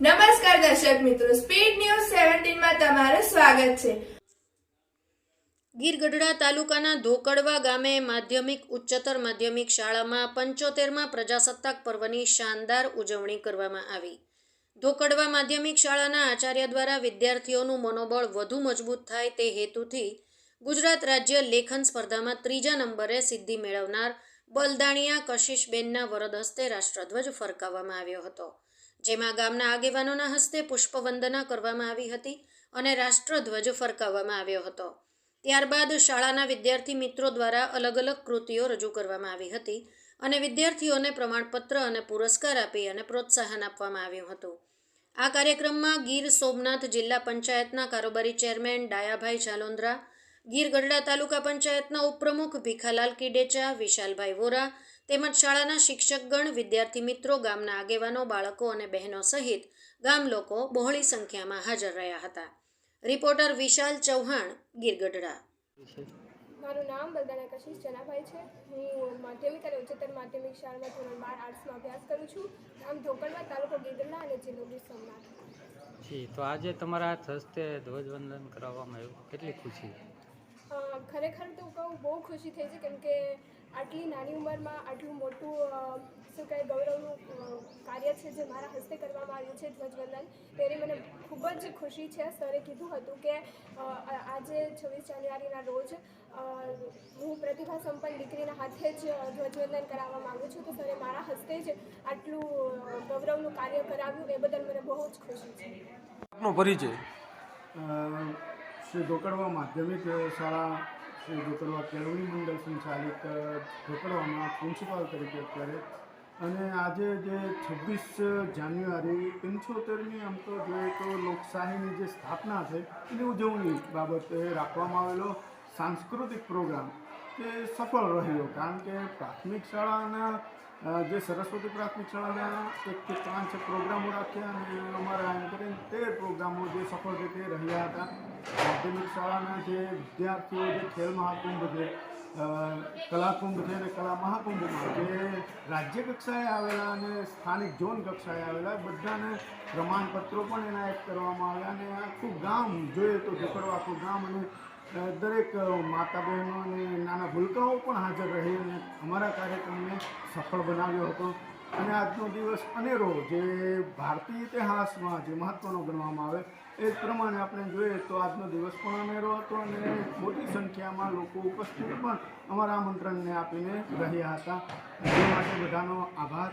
નમસ્કાર દર્શક મિત્રો સ્પીડ ન્યૂઝ સેવન્ટીનમાં તમારું સ્વાગત છે. ગીરગઢડા તાલુકાના ધોકડવા ગામે માધ્યમિક, ઉચ્ચતર માધ્યમિક શાળામાં પંચોતેરમાં પ્રજાસત્તાક પર્વની શાનદાર ઉજવણી કરવામાં આવી. ધોકડવા માધ્યમિક શાળાના આચાર્ય દ્વારા વિદ્યાર્થીઓનું મનોબળ વધુ મજબૂત થાય તે હેતુથી ગુજરાત રાજ્ય લેખન સ્પર્ધામાં ત્રીજા નંબરે સિદ્ધિ મેળવનાર બલદાણિયા કશિશબેનના વરદ હસ્તે રાષ્ટ્રધ્વજ ફરકાવવામાં આવ્યો હતો. જેમાં ગામના આગેવાનોના હસ્તે પુષ્પવંદના કરવામાં આવી હતી અને રાષ્ટ્રધ્વજ ફરકાવવામાં આવ્યો હતો. ત્યારબાદ શાળાના વિદ્યાર્થી મિત્રો દ્વારા અલગ અલગ કૃતિઓ રજૂ કરવામાં આવી હતી અને વિદ્યાર્થીઓને પ્રમાણપત્ર અને પુરસ્કાર આપી અને પ્રોત્સાહન આપવામાં આવ્યું હતું. આ કાર્યક્રમમાં ગીર સોમનાથ જિલ્લા પંચાયતના કારોબારી ચેરમેન ડાયાભાઈ ઝાલોન્દ્રા ગીર ગઢડા તાલુકા પંચાયતના ઉપપ્રમુખ ભીખાલાલ કિડેચા, વિશાલભાઈ વોરા તેમજ શાળાના શિક્ષકગણ વિદ્યાર્થી મિત્રો ગામના આગેવાનો બાળકો અને બહેનો સહિત ગામ લોકો બહોળી સંખ્યામાં હાજર રહ્યા હતા. રિપોર્ટર વિશાલ ચૌહાણ ગીર ગઢડા મારું નામ બલદાના કશિશ જનાભાઈ છે. હું માધ્યમિક અને ઉચ્ચતર માધ્યમિક શાળામાં ધોરણ બાર આર્ટ્સમાં અભ્યાસ કરું છું. ગામ ધોકડમાં તાલુકો ગીરગઢડા અને જિલ્લો ગીર સોમનાથ જી તો આજે તમારા હસ્તે ધ્વજવંદન કરાવવામાં આવ્યું. કેટલી ખુશી? અ, ખરેખર તો કહું બહુ ખુશી થઈ છે કેમ કે આટલી નાની ઉંમરમાં આટલું મોટું શું કહે ગૌરવનું કાર્ય છે જે મારા હસ્તે કરવામાં આવ્યું છે ધ્વજવંદન તેની મને ખૂબ જ ખુશી છે. સરે કીધું હતું કે આજે છવ્વીસ જાન્યુઆરીના રોજ હું પ્રતિભા સંપન્ન દીકરીના હાથે જ ધ્વજવંદન કરાવવા માગું છું. તો સરે મારા હસ્તે જ આટલું ગૌરવનું કાર્ય કરાવ્યું. એ બદલ મને બહુ જ ખુશી છે. આપનો પરિચય. શ્રી ઢોકળવા માધ્યમિક શાળા શ્રી ઢોકળવા કેળવણી મંડળ સંચાલિત ઢોકળવામાં પ્રિન્સિપાલ તરીકે અત્યારે. અને આજે જે છવ્વીસ જાન્યુઆરી પંચોતેરમી આમ તો જોઈએ તો લોકશાહીની જે સ્થાપના છે, એની ઉજવણી બાબતે રાખવામાં આવેલો સાંસ્કૃતિક પ્રોગ્રામ, તે સફળ રહ્યો. કારણ કે પ્રાથમિક શાળાના જે સરસ્વતી પ્રાથમિક શાળાના એકથી પાંચ પ્રોગ્રામો રાખ્યા અને અમારા એમ કરીને તેર પ્રોગ્રામો જે સફળ રીતે રહ્યા હતા. માધ્યમિક શાળાના જે વિદ્યાર્થીઓ જે ખેલ મહાકુંભ છે કલાકુંભ છે અને કલા મહાકુંભમાં જે રાજ્ય કક્ષાએ આવેલા અને સ્થાનિક ઝોન કક્ષાએ આવેલા બધાને પ્રમાણપત્રો પણ એનાયત કરવામાં આવ્યા અને આખું ગામ જોઈએ તો ઢોકળવા આખું ગામ અને દરેક માતા બહેનો અને નાના ભૂલકાઓ પણ હાજર રહી અને અમારા કાર્યક્રમને સફળ બનાવ્યો હતો. અને આજનો દિવસ અનેરો જે ભારતીય ઇતિહાસમાં જે મહત્ત્વનો ગણવામાં આવે એ જ પ્રમાણે આપણે જોઈએ તો આજનો દિવસ પણ અનેરો હતો અને મોટી સંખ્યામાં લોકો ઉપસ્થિત પણ અમારા આમંત્રણને આપીને રહ્યા હતા. એ માટે બધાનો આભાર.